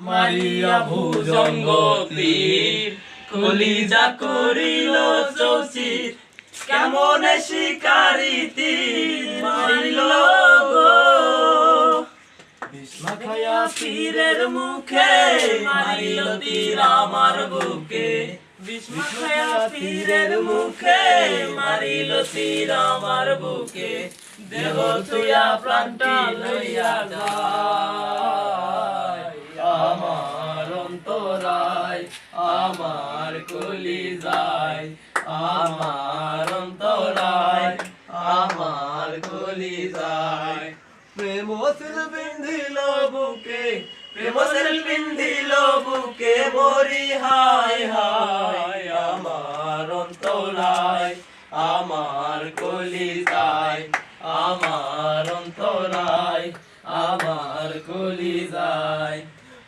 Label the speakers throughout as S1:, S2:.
S1: মারিয়া ভুজঙ্গ তীর কলিজা করিল চৌচির, কেমন শিকারি তীর মারিল মাখায়া তীরের মুখে মারিল তীর আমার বুকে বিষ্মাখায়া তীরের মুখে মারিল তীর আমার বুকে, দেহ তুয়া প্রাণটা লইয়া যায় আমার কলি যায়, আমার অন্তরায়, আমার কলি যায়। প্রেম সিল বিন্ধিল বুকে, প্রেম সিল বিন্ধিল বুকে, মরি হায় হায়, আমার অন্তরায়, আমার কলি যায়, আমার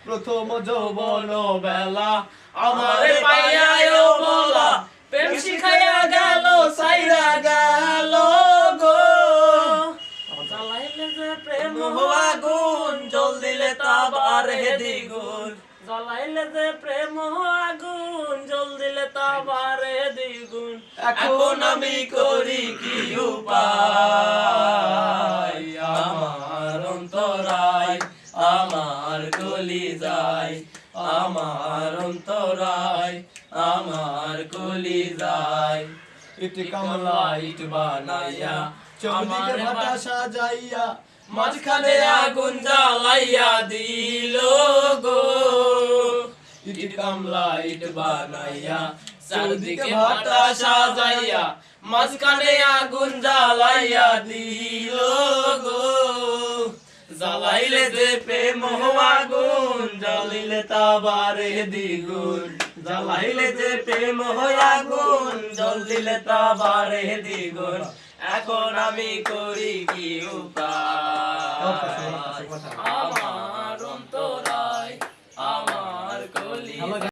S1: প্রথম যৌবন বেলা। আমারে পাইয়ায় বলা। প্রেম শিখাইয়া গেল সাইরা গেল গো। জ্বালাইলে যে প্রেম আগুন জল দিলে তা বারে দ্বিগুণ। জ্বালাইলে যে প্রেম আগুন জল দিলে তা বারে দ্বিগুণ। এখন আমি করি কি উপায়? যায় আমার অন্তরায় আমার কলি যায়। ইট কামলা ইট বানাইয়া চৌদিকে ভাটা সাজাইয়া মাঝখানে আগুন জ্বালাইয়া দিল গো। ইট কামলা ইট বানাইয়া চারদিকে ভাটা সাজাইয়া মাঝখানে আগুন জ্বালাইয়া দিল গো। জ্বালাইলে যে প্রেম আগুন জ্বালিলে তাবারে দ্বিগুণ। জ্বালাইলে যে প্রেম আগুন জ্বলিলে তাবারে দ্বিগুণ। এখন আমি করি কি উপায়?